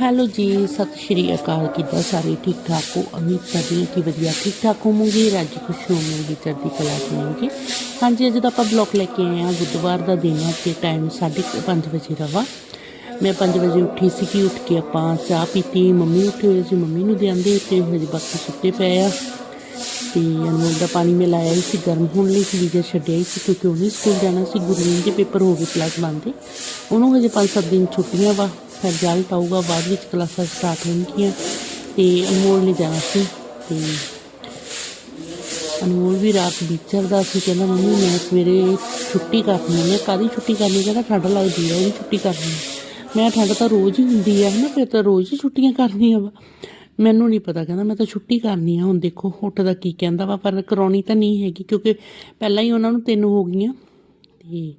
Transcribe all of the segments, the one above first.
Hello ਜੀ, ਸਤਿ ਸ਼੍ਰੀ ਅਕਾਲ ਕਿੱਦਾਂ ਸਾਰੇ ਠੀਕ ਠਾਕ ਹੋ? ਉਮੀਦ ਕਰਦੀ ਹਾਂ ਕਿ ਵਧੀਆ ਠੀਕ ਠਾਕ ਹੋਵੋਗੇ। ਰੱਜ ਖੁਸ਼ ਹੋਵੋਗੇ ਚੜ੍ਹਦੀ ਕਲਾ ਚ ਹੋਵੋਗੇ ਹਾਂਜੀ, ਅੱਜ ਦਾ ਆਪਾਂ ਬਲੌਗ ਲੈ ਕੇ ਆਏ ਹਾਂ। ਬੁੱਧਵਾਰ ਦਾ ਦਿਨ ਹੈ ਤੇ ਟਾਈਮ 5:30 ਵਜੇ ਦਾ ਵਾ। ਮੈਂ 5 ਵਜੇ ਉੱਠੀ ਸੀ ਕਿ ਉੱਠ ਕੇ ਆਪਾਂ ਚਾਹ ਪੀਤੀ। ਮੰਮੀ ਉੱਠੇ ਹੋਏ ਸੀ, ਮੰਮੀ ਨੂੰ ਦੇਂਦੇ ਤੇ ਹਜੇ ਬਾਕੀ ਸੁੱਤੇ ਪਏ ਆ। ਤੇ ਅਨਮੋਲ ਦਾ ਪਾਣੀ ਮੈਂ ਲਾਇਆ ਹੀ ਸੀ, ਗਰਮ ਹੋਣ ਲਈ ਫਰੀਜ਼ਰ ਛੱਡਿਆ ਹੀ ਸੀ ਕਿਉਂਕਿ ਉਹਨੇ ਸਕੂਲ ਜਾਣਾ ਸੀ। ਗੁਰਲੀਨ ਦੇ ਪੇਪਰ ਹੋ ਗਏ ਪਲੱਸ ਵਨ ਦੇ। ਉਹਨੂੰ ਹਜੇ 5-7 ਦਿਨ ਛੁੱਟੀਆਂ ਵਾ। ਰਿਜ਼ਲਟ ਆਊਗਾ, ਬਾਅਦ ਵਿੱਚ ਕਲਾਸਾਂ ਸਟਾਰਟ ਹੋਣਗੀਆਂ ਤੇ ਅਨਮੋਲ ਨੇ ਜਾਣਾ ਸੀ ਤੇ ਅਨਮੋਲ ਵੀ ਰਾਤ ਵਿਚਰਦਾ ਸੀ, ਕਹਿੰਦਾ, ਮੰਮੀ, ਮੈਂ ਸਵੇਰੇ ਛੁੱਟੀ ਕਰਨੀ ਹੈ ਮੈਂ ਕਾਹਦੀ ਛੁੱਟੀ ਕਰਨੀ ਕਹਿੰਦਾ, ਠੰਡ ਲੱਗਦੀ ਹੈ ਉਹਦੀ ਛੁੱਟੀ ਕਰਨੀ ਮੈਂ ਠੰਡ ਤਾਂ ਰੋਜ਼ ਹੀ ਹੁੰਦੀ ਹੈ ਹਨਾ? ਫਿਰ ਤਾਂ ਰੋਜ਼ ਹੀ ਛੁੱਟੀਆਂ ਕਰਨੀਆਂ ਵਾ। ਮੈਨੂੰ ਨਹੀਂ ਪਤਾ, ਕਹਿੰਦਾ, ਮੈਂ ਤਾਂ ਛੁੱਟੀ ਕਰਨੀ ਆ, ਹੁਣ ਦੇਖੋ, ਉੱਠਦਾ ਕੀ ਕਹਿੰਦਾ ਵਾ, ਪਰ ਕਰਾਉਣੀ ਤਾਂ ਨਹੀਂ ਹੈਗੀ, ਕਿਉਂਕਿ ਪਹਿਲਾਂ ਹੀ ਉਹਨਾਂ ਨੂੰ ਤਿੰਨ ਹੋ ਗਈਆਂ ਤੇ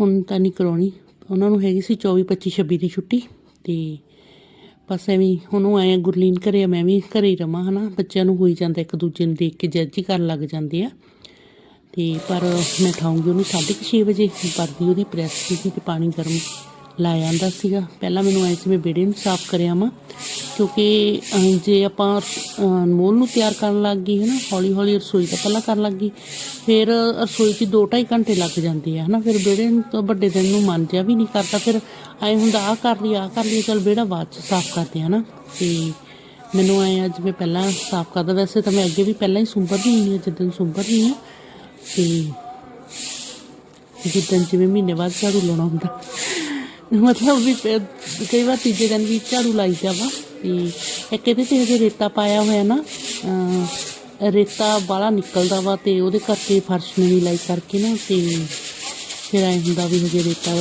ਹੁਣ ਤਾਂ ਨਹੀਂ ਕਰਾਉਣੀ। ਉਹਨਾਂ ਨੂੰ ਹੈਗੀ ਸੀ 24 25 26 ਦੀ ਛੁੱਟੀ ਤੇ ਬਸ ਐਵੇਂ ਹੀ ਹੁਣ ਉਹ ਆਏ ਗੁਰਲੀਨ ਘਰੇ ਆ, ਮੈਂ ਵੀ ਘਰੇ ਹੀ ਰਵਾਂ ਹਨਾ। ਬੱਚਿਆਂ ਨੂੰ ਹੋਈ ਜਾਂਦਾ ਇੱਕ ਦੂਜੇ ਨੂੰ ਦੇਖ ਕੇ ਜੱਜ ਹੀ ਕਰਨ ਲੱਗ ਜਾਂਦੇ ਆ। ਤੇ ਪਰ ਮੈਂ ਠਾਉਂਗੀ ਉਹਨੂੰ 6:30 ਵਜੇ ਪਰਦੀ ਉਹਦੀ ਪ੍ਰੈਸ ਸੀ ਤੇ ਪਾਣੀ ਗਰਮ ਲਾਇਆ ਜਾਂਦਾ ਸੀਗਾ। ਪਹਿਲਾਂ ਮੈਨੂੰ ਐਂ ਸੀ ਮੈਂ ਵਿਹੜੇ ਨੂੰ ਸਾਫ਼ ਕਰਿਆ ਵਾਂ। ਕਿਉਂਕਿ ਜੇ ਆਪਾਂ ਅਹ, ਅਨਮੋਲ ਨੂੰ ਤਿਆਰ ਕਰਨ ਲੱਗ ਗਈ ਹੈ ਨਾ ਹੌਲੀ ਹੌਲੀ ਰਸੋਈ ਦਾ ਪਹਿਲਾਂ ਕਰਨ ਲੱਗ ਗਈ ਫਿਰ ਰਸੋਈ 'ਚ 2.5 ਘੰਟੇ ਲੱਗ ਜਾਂਦੇ ਆ ਹਨਾ ਫਿਰ ਵਿਹੜੇ ਨੂੰ ਵੱਡੇ ਦਿਨ ਨੂੰ ਮਨ ਜਿਆ ਵੀ ਨਹੀਂ ਕਰਦਾ ਫਿਰ ਐਂ ਹੁੰਦਾ ਆ ਕਰ ਲਈ ਆ ਕਰ ਲਈ ਚਲ ਵਿਹੜਾ ਬਾਅਦ 'ਚ ਸਾਫ਼ ਕਰਦੇ ਆ ਨਾ ਤੇ ਮੈਨੂੰ ਐਂ ਅੱਜ ਮੈਂ ਪਹਿਲਾਂ ਸਾਫ਼ ਕਰਦਾ ਵੈਸੇ ਤਾਂ ਮੈਂ ਅੱਗੇ ਵੀ ਪਹਿਲਾਂ ਹੀ ਸੁੰਬਰਦੀ ਹੁੰਦੀ ਹਾਂ ਜਿੱਦਣ ਸੁੰਬਰਦੀ ਹਾਂ ਤੇ ਜਿੱਦਣ ਜਿਵੇਂ ਮਹੀਨੇ ਬਾਅਦ ਝਾੜੂ ਲਾਉਣਾ ਹੁੰਦਾ ਮਤਲਬ ਵੀ ਕਈ ਵਾਰ ਤੀਜੇ ਦਿਨ ਵੀ ਝਾੜੂ ਲਾਈਦਾ ਵਾ ਇੱਕ ਇਹਦੇ ਤੇ ਹਜੇ ਰੇਤਾ ਪਾਇਆ ਹੋਇਆ ਨਾ ਰੇਤਾ ਬਾਹਲਾ ਨਿਕਲਦਾ ਵਾ ਤੇ ਉਹਦੇ ਕਰਕੇ ਫਰਸ਼ ਨਵੀਂ ਲਾਈ ਕਰਕੇ ਨਾ ਤੇ ਫਿਰ ਐਂ ਹੁੰਦਾ ਵੀ ਹਜੇ ਰੇਤਾ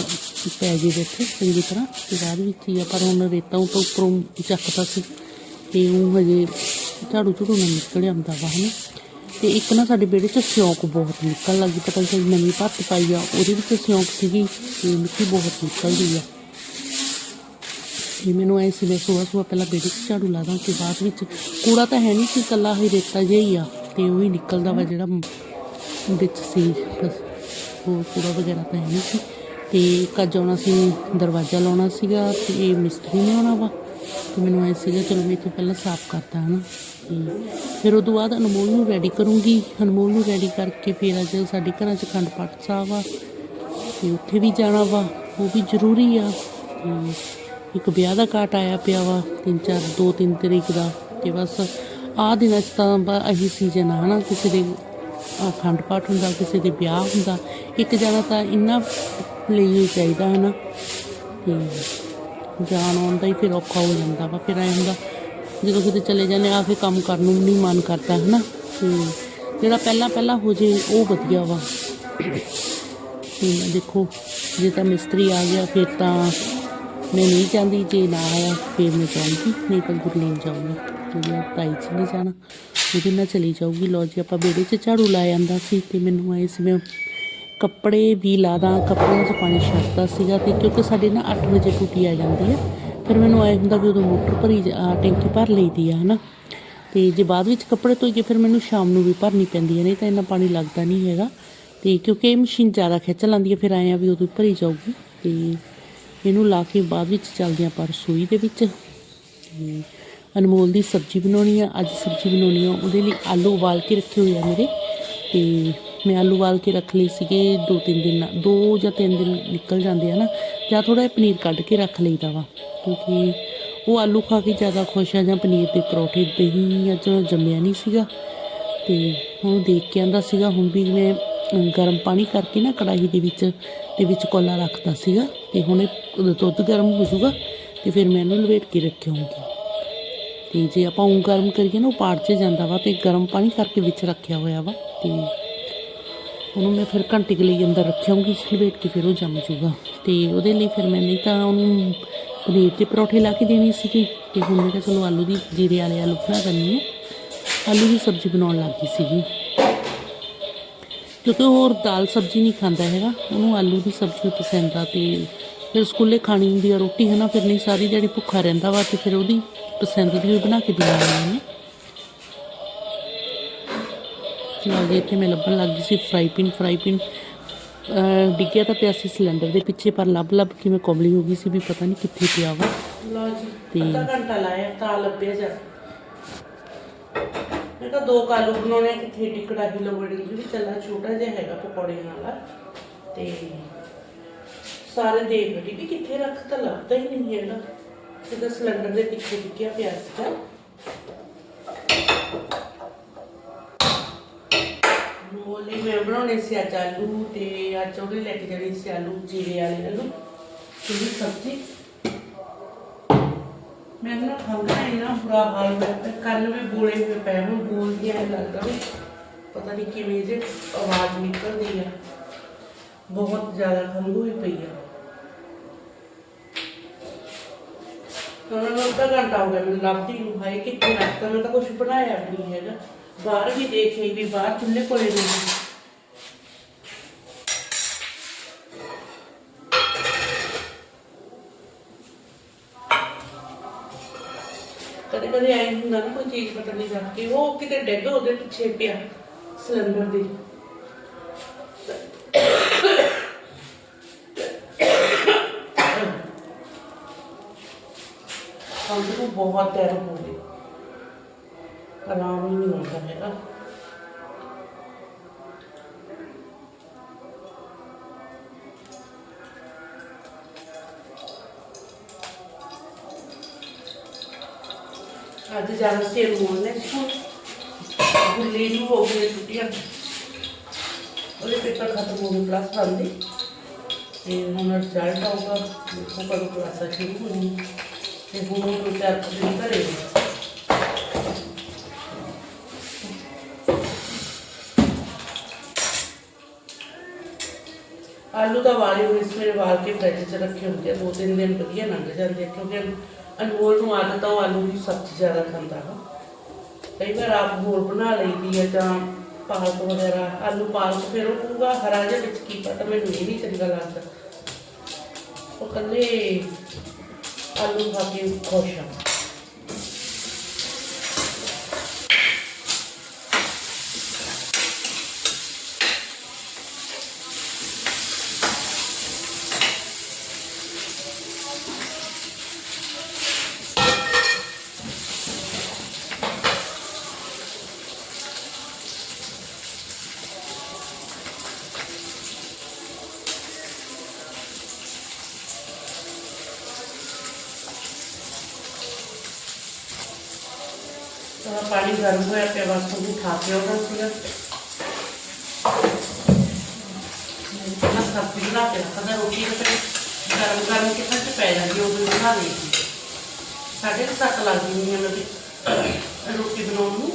ਪੈ ਜੇ ਇੱਥੇ ਚੰਗੀ ਤਰ੍ਹਾਂ। ਤੇ ਬਾਅਦ ਵਿੱਚ ਹੀ ਆ ਪਰ ਹੁਣ ਰੇਤਾ ਉਹ ਤੋਂ ਉੱਪਰੋਂ ਚੱਕਦਾ ਸੀ ਤੇ ਉਹ ਹਜੇ ਝਾੜੂ ਝੂੜੂ ਨਾਲ ਨਿਕਲ ਆਉਂਦਾ ਵਾ, ਹਨਾ। ਤੇ ਇੱਕ ਨਾ ਸਾਡੇ ਵਿਹੜੇ 'ਚ ਸਿਉਂਕ ਬਹੁਤ ਨਿਕਲ ਲੱਗੀ ਪਤਾ ਨਹੀਂ ਨਵੀਂ ਭੱਤ ਪਾਈ ਆ, ਉਹਦੇ ਵਿੱਚ ਸਿਉਂਕ ਸੀਗੀ ਤੇ ਮਿੱਟੀ ਬਹੁਤ ਨਿਕਲਦੀ ਆ। ਤੇ ਮੈਨੂੰ ਐ ਸੀ, ਮੈਂ ਸੁਬਾਹ ਸੁਬਾਹ ਪਹਿਲਾਂ ਬੇੜੀ 'ਚ ਝਾੜੂ ਲਾ ਦਾਂ ਕਿ ਬਾਅਦ ਵਿੱਚ ਕੂੜਾ ਤਾਂ ਹੈ ਨਹੀਂ ਸੀ, ਇਕੱਲਾ ਹੀ ਰੇਤਾ ਜਿਹਾ ਹੀ ਆ ਤੇ ਉਹ ਹੀ ਨਿਕਲਦਾ ਵਾ ਜਿਹੜਾ ਵਿੱਚ ਸੀ, ਬਸ ਉਹ ਕੂੜਾ ਵਗੈਰਾ ਤਾਂ ਹੈ ਨਹੀਂ ਸੀ। ਤੇ ਕੱਜ ਆਉਣਾ ਸੀ, ਦਰਵਾਜ਼ਾ ਲਾਉਣਾ ਸੀਗਾ ਤੇ ਇਹ ਮਿਸਤਰੀ ਨੇ ਆਉਣਾ ਵਾ ਤੇ ਮੈਨੂੰ ਐ ਸੀਗਾ, ਚਲੋ ਮੈਂ ਇੱਥੋਂ ਪਹਿਲਾਂ ਸਾਫ਼ ਕਰਦਾ, ਹਨਾ। ਤੇ ਫਿਰ ਤੋਂ ਬਾਅਦ ਅਨਮੋਲ ਨੂੰ ਰੈਡੀ ਕਰੂੰਗੀ। ਅਨਮੋਲ ਨੂੰ ਰੈਡੀ ਕਰਕੇ ਫਿਰ ਅੱਜ ਸਾਡੇ ਘਰਾਂ 'ਚ ਖੰਡ ਪਾਠ ਸਾਹਿਬ ਆ ਤੇ ਉੱਥੇ ਵੀ ਜਾਣਾ ਵਾ, ਉਹ ਵੀ ਜ਼ਰੂਰੀ ਆ। ਤੇ ਇੱਕ ਵਿਆਹ ਦਾ ਕਾਟ ਆਇਆ ਪਿਆ ਵਾ, ਤਿੰਨ ਚਾਰ, ਦੋ ਤਿੰਨ ਤਰੀਕ ਦਾ ਤੇ ਬਸ ਆਹ ਦਿਨਾਂ 'ਚ ਤਾਂ ਬ- ਇਹੀ ਸੀਜ਼ਨ ਆ, ਹਨਾ? ਕਿਸੇ ਦੇ ਅਖੰਡ ਪਾਠ ਹੁੰਦਾ, ਕਿਸੇ ਦੇ ਵਿਆਹ ਹੁੰਦਾ, ਇੱਕ ਜਣਾ ਤਾਂ ਇੰਨਾ ਲਈ ਚਾਹੀਦਾ, ਹਨਾ? ਤੇ ਜਾਣ ਆਉਣ ਦਾ ਹੀ ਫਿਰ ਔਖਾ ਹੋ ਜਾਂਦਾ ਵਾ, ਫਿਰ ਐਂ ਹੁੰਦਾ, ਜਦੋਂ ਕਿਤੇ ਚਲੇ ਜਾਂਦੇ ਆ, ਫਿਰ ਕੰਮ ਕਰਨ ਨੂੰ ਨਹੀਂ ਮਨ ਕਰਦਾ, ਹਨਾ? ਤੇ ਜਿਹੜਾ ਪਹਿਲਾਂ ਪਹਿਲਾਂ ਹੋ ਜੇ, ਉਹ ਵਧੀਆ ਵਾ। ਦੇਖੋ, ਜੇ ਤਾਂ ਮਿਸਤਰੀ ਆ ਗਿਆ, ਫਿਰ ਤਾਂ ਮੈਂ ਨਹੀਂ ਚਾਹੁੰਦੀ, ਜੇ ਨਾ ਆਇਆ ਫਿਰ ਮੈਂ ਚਾਹੂੰਗੀ ਨਹੀਂ ਤਾਂ ਗੁਰਲੀਨ ਜਾਊਗੀ। ਕਿਉਂਕਿ ਤਾਈ ਚ ਨਹੀਂ ਜਾਣਾ। ਉਹਦੇ ਨਾਲ ਚਲੀ ਜਾਊਗੀ। ਲੋ ਜੀ, ਆਪਾਂ ਵਿਹੜੇ 'ਚ ਝਾੜੂ ਲਾ ਜਾਂਦਾ ਸੀ ਤੇ ਮੈਨੂੰ ਆਏ ਸੀ ਮੈਂ ਕੱਪੜੇ ਵੀ ਲਾ ਦਾਂ। ਕੱਪੜਿਆਂ 'ਚ ਪਾਣੀ ਛੱਡਦਾ ਸੀਗਾ ਤੇ ਕਿਉਂਕਿ ਸਾਡੇ ਨਾ 8 ਵਜੇ ਟੂਟੀ ਆ ਜਾਂਦੀ ਹੈ ਫਿਰ ਮੈਨੂੰ ਆਏ ਹੁੰਦਾ ਵੀ ਉਦੋਂ ਮੋਟਰ ਭਰੀ ਟੈਂਕੀ ਭਰ ਲਈਦੀ ਆ, ਹਨਾ। ਤੇ ਜੇ ਬਾਅਦ ਵਿੱਚ ਕੱਪੜੇ ਧੋਈਏ, ਫਿਰ ਮੈਨੂੰ ਸ਼ਾਮ ਨੂੰ ਵੀ ਭਰਨੀ ਪੈਂਦੀ ਹੈ ਨਹੀਂ ਤਾਂ ਇੰਨਾ ਪਾਣੀ ਲੱਗਦਾ ਨਹੀਂ ਹੈਗਾ। ਤੇ ਕਿਉਂਕਿ ਇਹ ਮਸ਼ੀਨ ਜ਼ਿਆਦਾ ਖਿੱਚ ਲੈਂਦੀ ਹੈ ਫਿਰ ਆਏ ਆ ਵੀ ਉਦੋਂ ਭਰੀ ਜਾਊਗੀ। ਤੇ ਇਹਨੂੰ ਲਾ ਕੇ ਬਾਅਦ ਵਿੱਚ ਚੱਲਦੇ ਆਪਾਂ ਰਸੋਈ ਦੇ ਵਿੱਚ। ਤੇ ਅਨਮੋਲ ਦੀ ਸਬਜ਼ੀ ਬਣਾਉਣੀ ਆ। ਅੱਜ ਸਬਜ਼ੀ ਬਣਾਉਣੀ ਆ। ਉਹਦੇ ਲਈ ਆਲੂ ਉਬਾਲ ਕੇ ਰੱਖੇ ਹੋਏ ਆ ਮੇਰੇ। ਤੇ ਮੈਂ ਆਲੂ ਉਬਾਲ ਕੇ ਰੱਖ ਲਈ ਸੀਗੇ ਦੋ ਤਿੰਨ ਦਿਨ ਦੋ ਜਾਂ ਤਿੰਨ ਦਿਨ ਨਿਕਲ ਜਾਂਦੇ ਆ ਨਾ। ਜਾਂ ਥੋੜਾ ਜਿਹਾ ਪਨੀਰ ਕੱਢ ਕੇ ਰੱਖ ਲਈਦਾ ਵਾ। ਕਿਉਂਕਿ ਉਹ ਆਲੂ ਖਾ ਕੇ ਜ਼ਿਆਦਾ ਖੁਸ਼ ਆ ਜਾਂ ਪਨੀਰ ਦੇ ਪਰੌਠੇ ਦਹੀਂ ਅੱਜ ਜੰਮਿਆ ਨਹੀਂ ਸੀਗਾ। ਤੇ ਹੁਣ ਦੇਖ ਕੇ ਆਂਦਾ ਸੀਗਾ, ਹੁਣ ਵੀ ਮੈਂ ਗਰਮ ਪਾਣੀ ਕਰਕੇ ਨਾ ਕੜਾਹੀ ਦੇ ਵਿੱਚ ਦੇ ਵਿੱਚ ਕੋਲਾ ਰੱਖਦਾ ਸੀਗਾ ਤੇ ਹੁਣ ਇਹ ਦੁੱਧ ਗਰਮ ਹੋ ਜਾਊਗਾ ਤੇ ਫਿਰ ਮੈਂ ਇਹਨੂੰ ਲਵੇਟ ਕੇ ਰੱਖਿਆਉਂਗੀ ਤੇ ਜੇ ਆਪਾਂ ਉਹ ਗਰਮ ਕਰੀਏ ਨਾ, ਉਹ ਪਾੜ 'ਚ ਜਾਂਦਾ ਵਾ ਤੇ ਗਰਮ ਪਾਣੀ ਕਰਕੇ ਵਿੱਚ ਰੱਖਿਆ ਹੋਇਆ ਵਾ ਤੇ ਉਹਨੂੰ ਮੈਂ ਫਿਰ ਘੰਟੇ ਕੁ ਲਈ ਅੰਦਰ ਰੱਖਿਆਉਂਗੀ ਲਵੇਟ ਕੇ ਫਿਰ ਉਹ ਜੰਮ ਜਾਊਗਾ। ਤੇ ਉਹਦੇ ਲਈ ਫਿਰ ਮੈਂ ਨਹੀਂ ਤਾਂ ਉਹਨੂੰ ਪਨੀਰ ਦੇ ਪਰੌਠੇ ਲਾ ਕੇ ਦੇਣੇ ਸੀਗੇ। ਤੇ ਹੁਣ ਮੈਂ ਕਿਹਾ ਚਲੋ ਆਲੂ ਦੀ ਜੀਰੇ ਵਾਲੇ ਆਲੂ ਬਣਾ ਦਿੰਦੀ ਹਾਂ। ਆਲੂ ਦੀ ਸਬਜ਼ੀ ਬਣਾਉਣ ਲੱਗੀ ਸੀਗੀ। ਕਿਉਂਕਿ ਉਹ ਹੋਰ ਦਾਲ ਸਬਜ਼ੀ ਨਹੀਂ ਖਾਂਦਾ ਹੈਗਾ। ਉਹਨੂੰ ਆਲੂ ਦੀ ਸਬਜ਼ੀ ਪਸੰਦ ਆ ਤੇ ਫਿਰ ਸਕੂਲੇ ਖਾਣੀ ਹੁੰਦੀ ਆ ਰੋਟੀ ਹੈ ਨਾ ਫਿਰ ਨਹੀਂ ਸਾਰੀ ਦਿਹਾੜੀ ਭੁੱਖਾ ਰਹਿੰਦਾ ਵਾ ਤੇ ਫਿਰ ਉਹਦੀ ਪਸੰਦ ਦੀ ਉਹ ਬਣਾ ਕੇ ਦੇਣੀ ਨੇ ਲਓ ਜੀ ਇੱਥੇ ਮੈਂ ਲੱਭਣ ਲੱਗ ਗਈ ਸੀ ਫਰਾਈ ਪਿਨ ਫਰਾਈ ਪਿਨ। ਡਿੱਗਿਆ ਤਾਂ ਪਿਆ ਸੀ ਸਿਲੰਡਰ ਦੇ ਪਿੱਛੇ ਪਰ ਲੱਭ ਲੱਭ ਕੇ ਮੈਂ ਕਮਲੀ ਹੋ ਗਈ ਸੀ ਵੀ ਪਤਾ ਨਹੀਂ ਕਿੱਥੇ ਪਿਆ ਵਾ। ਲਓ ਜੀ ਅੱਧਾ ਘੰਟਾ ਲਾਇਆ ਤਾਂ ਲੱਭਿਆ ਜਾ। ਮੈਂ ਤਾਂ ਦੋ ਕਾਲੂ ਬਣਾਉਣੇ ਆ, ਕਿੱਥੇ ਏਡੀ ਕੜਾਹੀ ਲੋੜਨੀ ਵੀ ਚੱਲਾ ਛੋਟਾ ਜਿਹਾ ਹੈਗਾ ਪਕੌੜੀਆਂ ਵਾਲਾ ਤੇ ਸਾਰੇ ਦੇਖ ਬੈਠੀ ਵੀ ਕਿੱਥੇ ਰੱਖ ਤਾਂ ਲੱਭਦਾ ਹੀ ਨਹੀਂ ਹੈਗਾ ਤੇ ਤਾਂ ਸਿਲੰਡਰ ਦੇ ਪਿੱਛੇ ਡਿੱਗਿਆ ਪਿਆ ਸੀਗਾ ਮੋਲੀ ਮੈਂ ਬਣਾਉਣੇ ਸੀ ਅੱਜ ਆਲੂ ਤੇ ਅੱਜ ਉਹਨੇ ਲੈ ਕੇ ਜਾਣੀ ਸੀ ਆਲੂ ਜੀਰੇ ਵਾਲੇ ਆਲੂ ਤੇ ਸਬਜ਼ੀ ਮੈਂ ਨਾ ਖੰਘਾ ਇੰਨਾ ਬੁਰਾ ਹਾਲ ਹੋਇਆ ਪਿਆ। ਕੰਨ ਵੀ ਬੋਲੇ ਹੋਏ ਪਏ ਹੁਣ ਬੋਲਦੀ ਐ ਲੱਗਦਾ ਵੀ। ਪਤਾ ਨਹੀਂ ਕਿਵੇਂ ਜੇ ਆਵਾਜ਼ ਨਿਕਲਦੀ ਆ। ਬਹੁਤ ਜ਼ਿਆਦਾ ਖੰਘ ਹੋਈ ਪਈ ਆ। ਉਹਨਾਂ ਨੂੰ ਅੱਧਾ ਘੰਟਾ ਹੋ ਗਿਆ, ਮੈਨੂੰ ਲੱਭਦੀ ਨੂੰ। ਹਾਏ, ਕਿੱਥੇ ਰੱਖਤਾ ਮੈਂ ਤਾਂ ਕੁਝ ਬਣਾਇਆ ਵੀ ਨਹੀਂ ਹੈਗਾ। ਬਾਹਰ ਵੀ ਦੇਖੇ ਵੀ, ਬਾਹਰ ਚੁੱਲ੍ਹੇ ਕੋਲੇ ਨਹੀਂ ਸੀ। ਕਦੇ ਕਦੇ ਆਈ ਹੁੰਦਾ ਨਾ ਕੋਈ ਚੀਜ਼ ਪਤਾ ਨਹੀਂ ਰੱਖ ਉਹ ਕਿਤੇ ਡਿੱਗ ਉਹਦੇ ਪਿੱਛੇ ਪਿਆ ਸਿਲੰਡਰ ਦੇ। ਖੰਘ ਬਹੁਤ ਦਿਨ ਹੋ ਗਏ ਆਰਾਮ ਹੀ ਨਹੀਂ ਆਉਂਦਾ ਹੈਗਾ। ਅੱਜ ਜਾਣਾ ਸੀ ਗੁੱਲੀ ਨੂੰ ਹੋ ਗਈ ਛੁੱਟੀਆਂ। ਉਹਦੇ ਪੇਪਰ ਖਤਮ ਹੋ ਗਏ ਪਲੱਸ ਵਨ ਦੇ। ਤੇ ਹੁਣ ਰਿਜ਼ਲਟ ਆਊਗਾ। ਦੇਖੋ ਕਦੋਂ ਕਲਾਸਾਂ ਸ਼ੁਰੂ ਹੋਣੀਆਂ ਤੇ ਹੁਣ ਉਹ ਚਾਰ ਦਿਨ ਘਰੇ ਆਲੂ ਦਾ ਵਾਲੀ ਹੋਈ ਸਵੇਰੇ ਵਾਲ ਕੇ ਫਰਿੱਜ 'ਚ ਰੱਖੇ ਹੁੰਦੇ ਆ। ਦੋ ਤਿੰਨ ਦਿਨ ਵਧੀਆ ਲੰਘ ਜਾਂਦੇ ਆ, ਕਿਉਂਕਿ ਅਨਮੋਲ ਨੂੰ ਆਦਤ ਆ ਉਹ ਆਲੂ ਦੀ ਸਬਜ਼ੀ ਜ਼ਿਆਦਾ ਖਾਂਦਾ ਵਾ। ਕਈ ਵਾਰ ਆਪ ਹੋਰ ਬਣਾ ਲਈਦੀ ਆ ਜਾਂ ਪਾਲਕ ਵਗੈਰਾ, ਆਲੂ ਪਾਲਕ ਫਿਰ ਉਹ ਕਹੂਗਾ ਹਰਾ ਜਿਹਾ ਵਿੱਚ ਕੀ ਪਤਾ ਮੈਨੂੰ ਇਹ ਨਹੀਂ ਚੰਗਾ ਲੱਗਦਾ। ਉਹ ਕੱਲੇ ਆਲੂ ਖਾ ਕੇ ਖੁਸ਼ ਆ। ਤਾਂ ਪਾਣੀ ਗਰਮ ਹੋਇਆ ਪਿਆ, ਬਸ ਉਹਨੂੰ ਖਾ ਕੇ ਆਉਣਾ ਸੀਗਾ। ਮੈਂ ਸਬਜ਼ੀ ਬਣਾ ਕੇ ਰੱਖਦਾ ਰੋਟੀ ਤੇ ਫਿਰ ਗਰਮ ਗਰਮ ਕਿਤੇ ਚ ਪੈ ਜਾਂਦੀ, ਉਹ ਵੀ ਬਣਾ ਲਈ ਸੀ। ਸਾਡੇ ਕੁ ਸੱਤ ਲੱਗਦੀ ਹੁੰਦੀ ਉਹਨਾਂ ਦੀ, ਰੋਟੀ ਬਣਾਉਣ ਨੂੰ।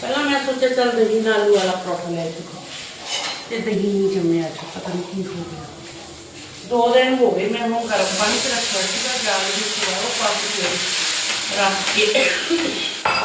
ਪਹਿਲਾਂ ਮੈਂ ਸੋਚਿਆ ਚੱਲ ਦਹੀਂ ਨਾਲ ਆਲੂ ਵਾਲਾ ਪਰੌਠਾ ਲੈ ਕੇ ਤੇ ਦਹੀਂ ਨਹੀਂ ਜੰਮਿਆ ਅੱਜ ਦੋ ਦਿਨ ਹੋ ਗਏ ਮੈਂ ਉਹਨੂੰ ਗਰਮ ਪਾਣੀ ਚ ਰੱਖਿਆ ਸੀਗਾ, ਜਾਲ ਦੇ ਵਿੱਚ ਉਹ ਪਾ ਕੇ ਰੱਖ ਕੇ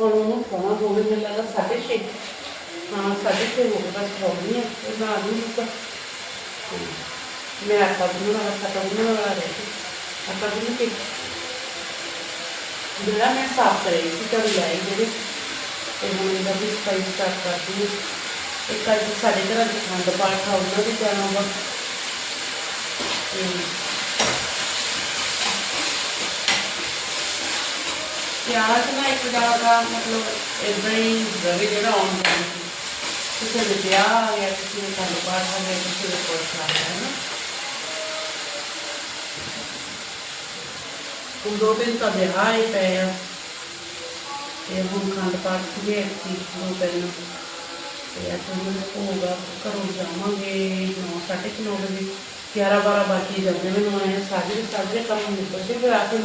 ਹੁਣ ਉਹਨੂੰ ਖਾਣਾ ਹੋ ਗਿਆ ਮੈਨੂੰ ਲੱਗਾ ਸਾਢੇ ਛੇ। ਹਾਂ ਸਾਢੇ ਛੇ ਹੋ ਗਏ, ਬਸ ਹੋ ਗਈ ਹੈ ਉਹ ਨਾ ਨਹੀਂ ਮੁੱਕਾ ਮੈਂ ਆਟਾ ਗੁੰਨਣ ਵਾਲਾ ਆਟਾ ਗੁੰਨਣ ਵਾਲਾ ਰਹਿ ਗਿਆ ਆਟਾ ਗੁੰਨ ਕੇ ਜਿਹੜਾ ਮੈਂ ਸਾਫ਼ ਕਰੇ ਸੀ ਤਾਂ ਲਾਈ ਜਿਹੜੇ। ਤੇ ਹੁਣ ਇਹਦਾ ਵੀ ਸਫ਼ਾਈ ਸਟਾਰਟ ਕਰਦੀ ਹਾਂ ਇੱਕ ਅੱਜ ਸਾਡੇ ਘਰਾਂ ਦੇ ਖੰਡ ਪਾਠ ਆ, ਉਹਨਾਂ ਦੇ ਜਾਣਾ ਵਾ ਤੇ ਪਿਆਜ਼ ਨਾ ਇੱਕ ਜ਼ਿਆਦਾ ਮਤਲਬ ਇਦਾਂ ਹੀ ਰਵੇ ਜਿਹੜਾ ਆਉਣ ਜਾਣ ਸੀ ਕਿਸੇ ਦੇ ਵਿਆਹ ਆ ਗਿਆ ਕਿਸੇ ਦੇ ਖੰਡ ਪਾਠ ਆ ਗਿਆ ਕਿਸੇ ਦੇ ਕੁਛ ਆ ਗਿਆ ਹੈ ਨਾ ਹੁਣ ਦੋ ਦਿਨ ਤਾਂ ਵਿਆਹ ਹੀ ਪਏ ਆ ਤੇ ਹੁਣ ਖੰਡ ਪਾਠ ਸੀਗੇ ਸੀ ਦੋ ਦਿਨ ਤੇ ਅੱਜ ਹੁਣ ਹੋਊਗਾ ਘਰੋਂ ਜਾਵਾਂਗੇ ਨੌ ਸਾਢੇ ਕੁ ਨੌ ਵਜੇ 11 12 ਬਾਕੀ ਜਾਂਦੇ ਮੈਨੂੰ ਆਏ ਸਾਰੇ ਸਾਰੇ ਕੰਮ ਨਿਕਲਦੇ ਫਿਰ ਆ ਕੇ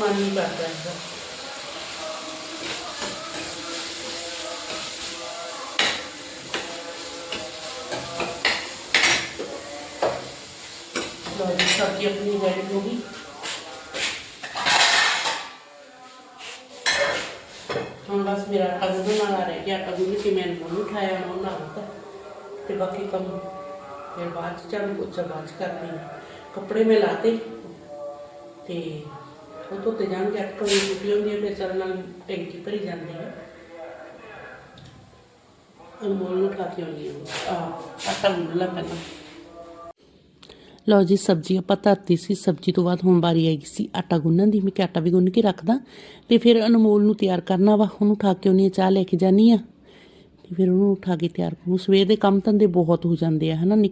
ਜੀ ਸਬਜ਼ੀ ਆਪਣੀ ਰੈਡੀ ਹੁਣ ਬਸ ਮੇਰਾ ਆਟਾ ਗੁੰਨਣ ਵਾਲਾ ਰਹਿ ਗਿਆ ਆਟਾ ਗੁੰਨ ਕੇ ਮੈਂ ਉਹਨੂੰ ਉਠਾਇਆ ਉਹਨੂੰ ਲਾ ਦਿੱਤਾ ਤੇ ਬਾਕੀ ਕੰਮ ਫਿਰ ਬਾਅਦ ਚ ਝਾੜੂ ਪੋਚਾ ਬਾਅਦ ਚ ਕਰਦੀ ਕੱਪੜੇ ਮੈਂ ਲਾਤੇ। ਤੇ ਉਹ ਧੋਤੇ ਜਾਣਗੇ, ਅੱਠ ਕੁ ਵਜੇ ਛੁੱਟੀ ਹੁੰਦੀ ਹੈ ਫਿਰ ਚੱਲ ਨਾਲ ਟੈਂਕੀ ਭਰੀ ਜਾਂਦੀ ਹੈ ਅਨਮੋਲ ਨੂੰ ਉਠਾ ਕੇ ਆਉਂਦੀ ਹਾਂ ਆ ਆਟਾ ਗੁੰਨ ਲਾ ਪਹਿਲਾਂ। ਲਓ ਜੀ, ਸਬਜ਼ੀ ਆਪਾਂ ਧਰਤੀ ਸੀ, ਸਬਜ਼ੀ ਤੋਂ ਬਾਅਦ ਹੁਣ ਵਾਰੀ ਆਈ ਸੀ ਆਟਾ ਗੁੰਨਣ ਦੀ, ਮੈਂ ਕਿ ਆਟਾ ਵੀ ਗੁੰਨ ਕੇ ਰੱਖਦਾ। ਤੇ ਫਿਰ ਅਨਮੋਲ ਨੂੰ ਤਿਆਰ ਕਰਨਾ ਵਾ, ਉਹਨੂੰ ਉਠਾ ਕੇ ਉਹਨੇ ਚਾਹ ਲੈ ਕੇ ਜਾਨੀ ਆ। ਤੇ ਫਿਰ ਉਹਨੂੰ ਉਠਾ ਕੇ ਤਿਆਰ ਕਰੂੰ। ਸਵੇਰ ਦੇ ਕੰਮ ਧੰਦੇ ਬਹੁਤ ਹੋ ਜਾਂਦੇ ਆ, ਹਨਾ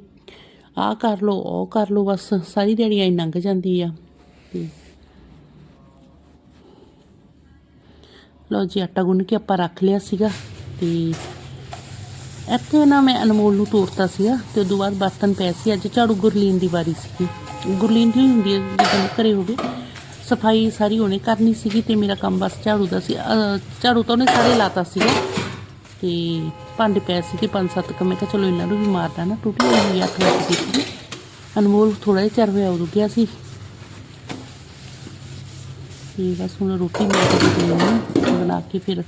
ਆ ਕਰ ਲੋ ਉਹ ਕਰ ਲੋ ਬਸ ਸਾਰੀ ਦਿਹਾੜੀ ਐਂ ਲੰਘ ਜਾਂਦੀ ਆ। ਤੇ ਲਓ ਜੀ, ਆਟਾ ਗੁੰਨ ਕੇ ਆਪਾਂ ਰੱਖ ਲਿਆ ਸੀਗਾ। ਤੇ ਇੱਥੇ ਨਾ ਮੈਂ ਅਨਮੋਲ ਨੂੰ ਤੋਰਤਾ ਸੀਗਾ ਤੇ ਉਦੋਂ ਬਾਅਦ ਬਰਤਨ ਪਏ ਸੀ। ਅੱਜ ਝਾੜੂ ਗੁਰਲੀਨ ਦੀ ਵਾਰੀ ਸੀਗੀ। ਗੁਰਲੀਨ ਦੀ ਹੁੰਦੀ ਹੈ, ਜਦੋਂ ਘਰੇ ਹੋਵੇ। ਸਫ਼ਾਈ ਸਾਰੀ ਉਹਨੇ ਕਰਨੀ ਸੀਗੀ ਤੇ ਮੇਰਾ ਕੰਮ ਬਸ ਝਾੜੂ ਦਾ ਸੀ। ਝਾੜੂ ਤਾਂ ਉਹਨੇ ਸਾਰੇ ਲਾਤਾ ਸੀਗਾ। ਤੇ ਭਾਂਡੇ ਪਏ ਸੀਗੇ ਪੰਜ ਸੱਤ ਕੁ। ਮੈਂ ਕਿਹਾ ਚਲੋ ਇਹਨਾਂ ਨੂੰ ਵੀ ਮਾਰਦਾ ਨਾ ਟੁੱਟੀ ਹੋਈ ਅੱਠ ਵਜੇ ਦੀ ਸੀਗੀ ਅਨਮੋਲ ਥੋੜਾ ਜਿਹਾ ਚਿਰ ਹੋਇਆ ਉਦੋਂ ਗਿਆ ਸੀ। ਤੇ ਬਸ ਹੁਣ ਰੋਟੀ ਮੈਂ ਕੇ ਬਣਾ ਕੇ ਫਿਰ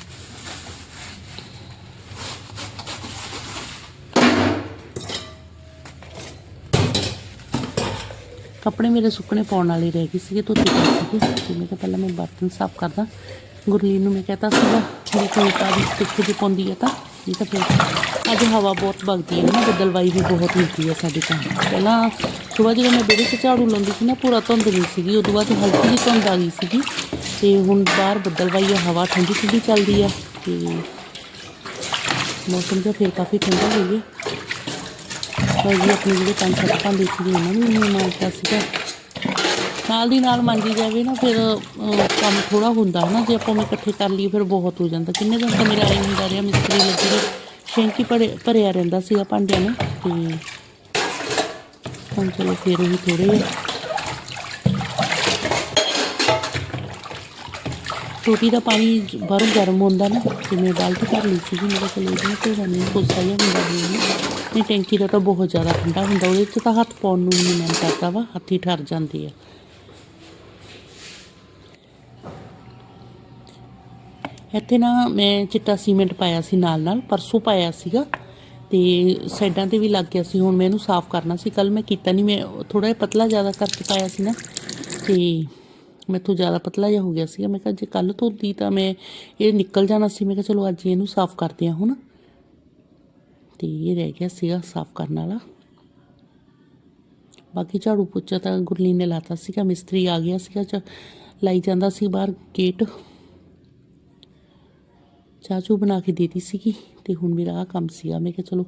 ਕੱਪੜੇ ਮੇਰੇ ਸੁੱਕਣੇ ਪਾਉਣ ਵਾਲੇ ਰਹਿ ਗਏ ਸੀਗੇ, ਧੋਤੇ ਪਏ ਸੀਗੇ। ਤੇ ਮੈਂ ਕਿਹਾ ਪਹਿਲਾਂ ਮੈਂ ਬਰਤਨ ਸਾਫ਼ ਕਰਦਾ। ਗੁਰਲੀਨ ਨੂੰ ਮੈਂ ਕਹਤਾ ਸੀਗਾ ਜੇ ਕੋਈ ਤਾਂ ਵੀ ਸੁੱਕ ਜੇ ਪਾਉਂਦੀ ਹੈ ਤਾਂ। ਨਹੀਂ ਤਾਂ ਫਿਰ ਅੱਜ ਹਵਾ ਬਹੁਤ ਵਗਦੀ ਹੈ ਨਾ ਬੱਦਲਵਾਈ ਵੀ ਬਹੁਤ ਹੁੰਦੀ ਹੈ ਸਾਡੇ ਤਾਂ। ਪਹਿਲਾਂ ਸਵੇਰ ਜਦੋਂ ਮੈਂ ਵਿਹੜੇ 'ਚ ਝਾੜੂ ਲਾਉਂਦੀ ਸੀ ਨਾ, ਪੂਰਾ ਧੁੰਦ ਨਹੀਂ ਸੀਗੀ, ਉਦੋਂ ਬਾਅਦ ਹਲਕੀ ਜਿਹੀ ਧੁੰਦ ਆ ਗਈ ਸੀਗੀ। ਤੇ ਹੁਣ ਬਾਹਰ ਬੱਦਲਵਾਈ ਹੈ ਹਵਾ ਠੰਡੀ ਠੰਡੀ ਚੱਲਦੀ ਹੈ ਤੇ ਮੌਸਮ ਤਾਂ ਫਿਰ ਕਾਫੀ ਠੰਡਾ ਹੋ ਗਿਆ। ਪਰ ਜੀ ਆਪਣੇ ਜਿਹੜੇ ਪੰਜ ਸੱਤ ਭਾਂਡੇ ਸੀਗੇ ਉਹਨਾਂ ਨੂੰ ਵੀ ਮੈਂ ਮਾਰਤਾ ਸੀਗਾ। ਨਾਲ ਦੀ ਨਾਲ ਮਾਂਜੀ ਜਾਵੇ ਨਾ ਫਿਰ ਅਹ, ਕੰਮ ਥੋੜਾ ਹੁੰਦਾ ਹੈ ਨਾ ਜੇ ਆਪਾਂ ਮੈਂ ਇਕੱਠੇ ਕਰ ਲਈਏ ਫਿਰ ਬਹੁਤ ਹੋ ਜਾਂਦਾ। ਕਿੰਨੇ ਦਿਨ ਤਾਂ ਮੇਰਾ ਆਈ ਹੁੰਦਾ ਰਿਹਾ ਮਿਸਤਰੀ ਲੱਗੇ ਰਹੇ ਸ਼ੈਂਕੀ ਭਰੇ ਭਰਿਆ ਰਹਿੰਦਾ ਸੀਗਾ ਭਾਂਡਿਆਂ ਨੂੰ ਤੇ ਹੁਣ ਚਲੋ ਫਿਰ ਵੀ ਥੋੜੇ ਟੂਟੀ ਦਾ ਪਾਣੀ ਜ- ਬਾਹਰੋਂ ਗਰਮ ਹੁੰਦਾ ਨਾ ਤੇ ਮੈਂ ਬਾਲਟੀ ਭਰ ਲਈ ਸੀਗੀ ਮੇਰੇ ਕੋਲ ਇਹਦੇ ਨਾਲ ਧੋਣਾ ਨਹੀਂ ਕੋਸਾ ਜਿਹਾ ਹੁੰਦਾ ਵੀ ਨਹੀਂ ਟੈਂਕੀ ਦਾ ਤਾਂ ਬਹੁਤ ਜ਼ਿਆਦਾ ਠੰਡਾ ਹੁੰਦਾ, ਉਹਦੇ 'ਚ ਤਾਂ ਹੱਥ ਪਾਉਣ ਨੂੰ ਨਹੀਂ ਮਨ ਕਰਦਾ ਵਾ, ਹੱਥ ਹੀ ਠਰ ਜਾਂਦੇ ਆ। ਇੱਥੇ ਨਾ ਮੈਂ ਚਿੱਟਾ ਸੀਮੈਂਟ ਪਾਇਆ ਸੀ ਨਾਲ ਨਾਲ, ਪਰਸੋਂ ਪਾਇਆ ਸੀਗਾ, ਤੇ ਸਾਈਡਾਂ ਤੇ ਵੀ ਲੱਗ ਗਿਆ ਸੀ, ਹੁਣ ਮੈਂ ਇਹਨੂੰ ਸਾਫ਼ ਕਰਨਾ ਸੀ ਕੱਲ ਮੈਂ ਕੀਤਾ ਨਹੀਂ ਮੈਂ ਥੋੜਾ ਜਿਹਾ ਪਤਲਾ ਜ਼ਿਆਦਾ ਕਰਕੇ ਪਾਇਆ ਸੀ ਨਾ, ਤੇ ਮੈਥੋਂ ਜ਼ਿਆਦਾ ਪਤਲਾ ਜਿਹਾ ਹੋ ਗਿਆ ਸੀਗਾ, ਮੈਂ ਕਿਹਾ ਜੇ ਕੱਲ ਧੋਤੀ ਤਾਂ ਮੈਂ ਇਹ ਨਿਕਲ ਜਾਣਾ ਸੀ, ਮੈਂ ਕਿਹਾ ਚਲੋ ਅੱਜ ਇਹਨੂੰ ਸਾਫ਼ ਕਰਦੇ ਹਾਂ ਹੁਣ। ਤੇ ਇਹ ਰਹਿ ਗਿਆ ਸੀਗਾ ਸਾਫ਼ ਕਰਨ ਵਾਲਾ। ਬਾਕੀ ਝਾੜੂ ਪੋਚਾ ਤਾਂ ਗੁਰਲੀਨ ਨੇ ਲਾਤਾ ਸੀਗਾ, ਮਿਸਤਰੀ ਆ ਗਿਆ ਸੀਗਾ, ਚ ਲਾਈ ਜਾਂਦਾ ਸੀ ਬਾਹਰ ਗੇਟ ਚਾਹ ਚੂਹ ਬਣਾ ਕੇ ਦੇਤੀ ਸੀਗੀ ਤੇ ਹੁਣ ਮੇਰਾ ਆ ਕੰਮ ਸੀਗਾ, ਮੈਂ ਕਿਹਾ ਚਲੋ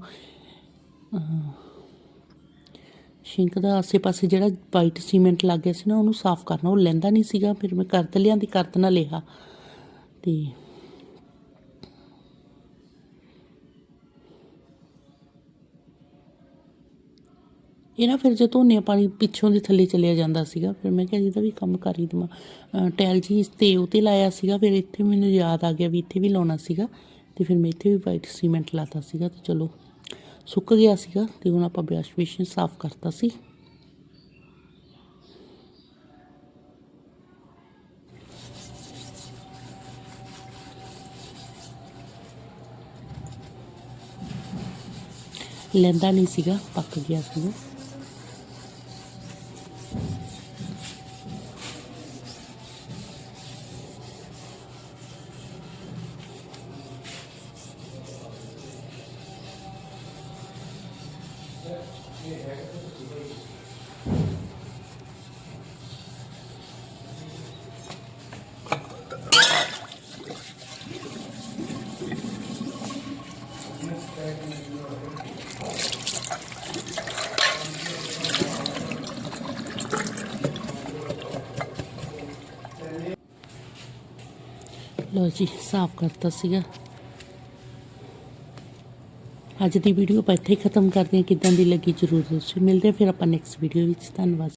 ਸ਼ਿੰਕ ਦਾ ਆਸੇ-ਪਾਸੇ ਜਿਹੜਾ ਵਾਈਟ ਸੀਮੈਂਟ ਲੱਗ ਗਿਆ ਸੀ ਨਾ, ਉਹਨੂੰ ਸਾਫ਼ ਕਰਨਾ, ਉਹ ਲੈਂਦਾ ਨਹੀਂ ਸੀਗਾ, ਫਿਰ ਮੈਂ ਕਰਤ ਲਿਆਂਦੀ ਕਰਤ ਨਾਲ ਲਿਆ। ਤੇ ਇਹ ਨਾ ਫਿਰ ਜੇ ਧੋਨੇ ਪਾਣੀ ਪਿੱਛੋਂ ਦੀ ਥੱਲੇ ਚਲਿਆ ਜਾਂਦਾ ਸੀਗਾ, ਫਿਰ ਮੈਂ ਕਿਹਾ ਜਿਹਦਾ ਵੀ ਕੰਮ ਕਰ ਹੀ ਦੇਵਾਂ। ਟੈਲ ਜੀ ਤੇ ਉਹ ਤੇ ਲਾਇਆ ਸੀਗਾ, ਫਿਰ ਇੱਥੇ ਮੈਨੂੰ ਯਾਦ ਆ ਗਿਆ ਵੀ ਇੱਥੇ ਵੀ ਲਾਉਣਾ ਸੀਗਾ ਤੇ ਫਿਰ ਮੈਂ ਇੱਥੇ ਵੀ ਵਾਈਟ ਸੀਮੈਂਟ ਲਾਤਾ ਸੀਗਾ ਤੇ ਚਲੋ ਸੁੱਕ ਗਿਆ ਸੀਗਾ ਤੇ ਹੁਣ ਆਪਾਂ ਬ੍ਰਸ਼ ਬੇਸ਼ਨ ਸਾਫ਼ ਕਰਤਾ ਸੀ। ਲੈਂਦਾ ਨਹੀਂ ਸੀਗਾ, ਪੱਕ ਗਿਆ ਸੀਗਾ। ਲੋ ਜੀ, ਸਾਫ਼ ਕਰਤਾ ਸੀਗਾ। ਅੱਜ ਦੀ ਵੀਡੀਓ ਆਪਾਂ ਇੱਥੇ ਹੀ ਖਤਮ ਕਰਦੇ ਹਾਂ। ਕਿਦਾਂ ਦੀ ਲੱਗੀ ਜ਼ਰੂਰ ਦੱਸਿਓ। ਮਿਲਦੇ ਹਾਂ ਫਿਰ ਆਪਾਂ ਨੈਕਸਟ ਵੀਡੀਓ ਵਿੱਚ। ਧੰਨਵਾਦ।